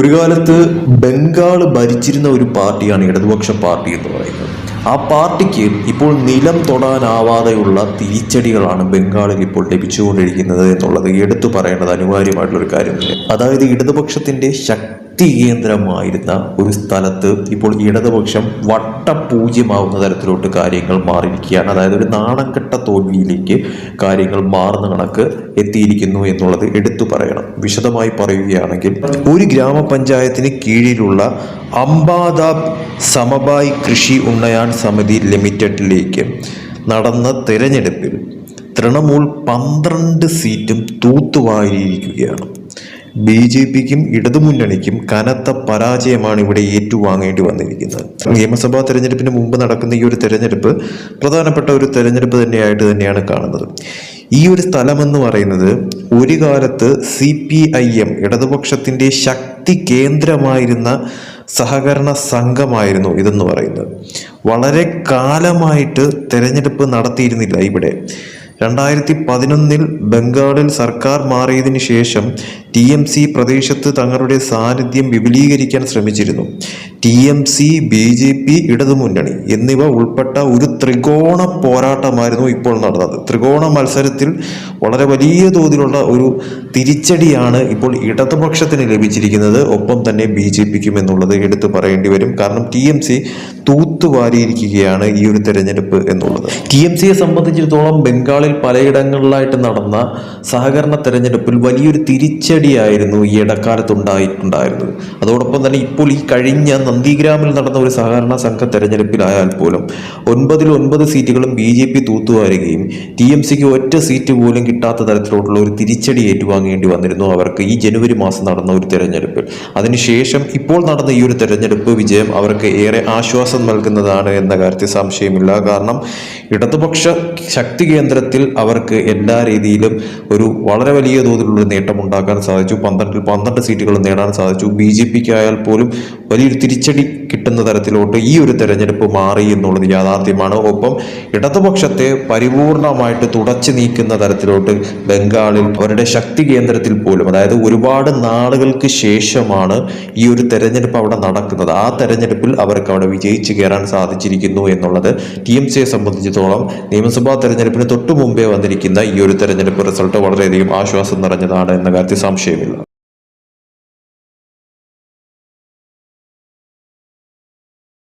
ഒരു കാലത്ത് ബംഗാൾ ഭരിച്ചിരുന്ന ഒരു പാർട്ടിയാണ് ഇടതുപക്ഷ പാർട്ടി എന്ന് പറയുന്നത്. ആ പാർട്ടിക്ക് ഇപ്പോൾ നിലം തൊടാനാവാതെയുള്ള തിരിച്ചടികളാണ് ബംഗാളിൽ ഇപ്പോൾ ലഭിച്ചുകൊണ്ടിരിക്കുന്നത് എന്നുള്ളത് എടുത്തു പറയേണ്ടത് അനിവാര്യമായിട്ടുള്ള ഒരു കാര്യമാണ് അതായത് ഇടതുപക്ഷത്തിന്റെ ശക്തി കേന്ദ്രമായിരുന്ന ഒരു സ്ഥലത്ത് ഇപ്പോൾ ഇടതുപക്ഷം വട്ടപൂജ്യമാവുന്ന തരത്തിലോട്ട് കാര്യങ്ങൾ മാറിയിരിക്കുകയാണ്. അതായത് ഒരു നാണംകെട്ട തോൽവിയിലേക്ക് കാര്യങ്ങൾ മാറുന്ന കണക്ക് എത്തിയിരിക്കുന്നു എന്നുള്ളത് എടുത്തു പറയണം. വിശദമായി പറയുകയാണെങ്കിൽ ഒരു ഗ്രാമപഞ്ചായത്തിന് കീഴിലുള്ള അംബാദാബ് സമബായ് കൃഷി ഉണ്ണയാൻ സമിതി ലിമിറ്റഡിലേക്ക് നടന്ന തെരഞ്ഞെടുപ്പിൽ തൃണമൂൽ പന്ത്രണ്ട് സീറ്റും തൂത്തുവാരിയിരിക്കുകയാണ്. ബി ജെ പിക്കും ഇടതുമുന്നണിക്കും കനത്ത പരാജയമാണ് ഇവിടെ ഏറ്റുവാങ്ങേണ്ടി വന്നിരിക്കുന്നത്. നിയമസഭാ തെരഞ്ഞെടുപ്പിന് മുമ്പ് നടക്കുന്ന ഈ ഒരു തെരഞ്ഞെടുപ്പ് പ്രധാനപ്പെട്ട ഒരു തെരഞ്ഞെടുപ്പ് തന്നെയായിട്ട് തന്നെയാണ് കാണുന്നത്. ഈ ഒരു സ്ഥലമെന്ന് പറയുന്നത് ഒരു കാലത്ത് സി പി ഐ എം ഇടതുപക്ഷത്തിന്റെ ശക്തി കേന്ദ്രമായിരുന്ന സഹകരണ സംഘമായിരുന്നു ഇതെന്ന് പറയുന്നത്. വളരെ കാലമായിട്ട് തെരഞ്ഞെടുപ്പ് നടത്തിയിരുന്നില്ല ഇവിടെ. രണ്ടായിരത്തി പതിനൊന്നിൽ ബംഗാളിൽ സർക്കാർ മാറിയതിന് ശേഷം ടി എം സി പ്രദേശത്ത് തങ്ങളുടെ സാന്നിധ്യം വിപുലീകരിക്കാൻ ശ്രമിച്ചിരുന്നു. T M C B J P ഇടതുമുന്നണി എന്നിവ ഉൾപ്പെട്ട ഒരു ത്രികോണ പോരാട്ടമായിരുന്നു ഇപ്പോൾ നടന്നത്. ത്രികോണ മത്സരത്തിൽ വളരെ വലിയ തോതിലുള്ള ഒരു തിരിച്ചടിയാണ് ഇപ്പോൾ ഇടതുപക്ഷത്തിന് ലഭിച്ചിരിക്കുന്നത്. ഒപ്പം തന്നെ ബി ജെ പിക്കും എന്നുള്ളത് എടുത്തു പറയേണ്ടി വരും. കാരണം ടി എം സി തൂത്തുവാരിയിരിക്കുകയാണ് ഈ ഒരു തെരഞ്ഞെടുപ്പ് എന്നുള്ളത്. ടി എം സിയെ സംബന്ധിച്ചിടത്തോളം ബംഗാളിൽ പലയിടങ്ങളിലായിട്ട് നടന്ന സഹകരണ തെരഞ്ഞെടുപ്പിൽ വലിയൊരു തിരിച്ചടിയായിരുന്നു ഈ ഇടക്കാലത്ത് ഉണ്ടായിട്ടുണ്ടായിരുന്നത് അതോടൊപ്പം തന്നെ ഇപ്പോൾ ഈ കഴിഞ്ഞ നന്ദിഗ്രാമിൽ നടന്ന ഒരു സഹകരണ സംഘ തെരഞ്ഞെടുപ്പിലായാൽ പോലും ഒൻപതിൽ ഒൻപത് സീറ്റുകളും ബി ജെ പി തൂത്തുവാരുകയും ടി എം സിക്ക് ഒറ്റ സീറ്റ് പോലും കിട്ടാത്ത തരത്തിലോട്ടുള്ള ഒരു തിരിച്ചടി ഏറ്റുവാങ്ങേണ്ടി വന്നിരുന്നു അവർക്ക് ഈ ജനുവരി മാസം നടന്ന ഒരു തെരഞ്ഞെടുപ്പിൽ. അതിനുശേഷം ഇപ്പോൾ നടന്ന ഈ ഒരു തെരഞ്ഞെടുപ്പ് വിജയം അവർക്ക് ഏറെ ആശ്വാസം നൽകുന്നതാണ് എന്ന കാര്യത്തിൽ സംശയമില്ല. കാരണം ഇടതുപക്ഷ ശക്തി കേന്ദ്രത്തിൽ അവർക്ക് എല്ലാ രീതിയിലും ഒരു വളരെ വലിയ തോതിലുള്ള നേട്ടം ഉണ്ടാക്കാൻ സാധിച്ചു. പന്ത്രണ്ടിൽ പന്ത്രണ്ട് സീറ്റുകൾ നേടാൻ സാധിച്ചു. ബി ജെ പിക്ക് ആയാൽ പോലും വലിയൊരു തിരിച്ചടി കിട്ടുന്ന തരത്തിലോട്ട് ഈ ഒരു തെരഞ്ഞെടുപ്പ് മാറി എന്നുള്ളത് യാഥാർത്ഥ്യമാണ്. ഒപ്പം ഇടതുപക്ഷത്തെ പരിപൂർണമായിട്ട് തുടച്ചു നീക്കുന്ന തരത്തിലോട്ട് ബംഗാളിൽ അവരുടെ ശക്തി കേന്ദ്രത്തിൽ പോലും അതായത് ഒരുപാട് നാളുകൾക്ക് ശേഷമാണ് ഈ ഒരു തെരഞ്ഞെടുപ്പ് അവിടെ നടക്കുന്നത്. ആ തെരഞ്ഞെടുപ്പിൽ അവർക്ക് അവിടെ വിജയിച്ചു കയറാൻ സാധിച്ചിരിക്കുന്നു എന്നുള്ളത് ടി എം സിയെ സംബന്ധിച്ചിടത്തോളം നിയമസഭാ തെരഞ്ഞെടുപ്പിന് തൊട്ടു മുമ്പേ വന്നിരിക്കുന്ന ഈ ഒരു തെരഞ്ഞെടുപ്പ് റിസൾട്ട് വളരെയധികം ആശ്വാസം നിറഞ്ഞതാണ് എന്ന കാര്യത്തിൽ സംശയമില്ല.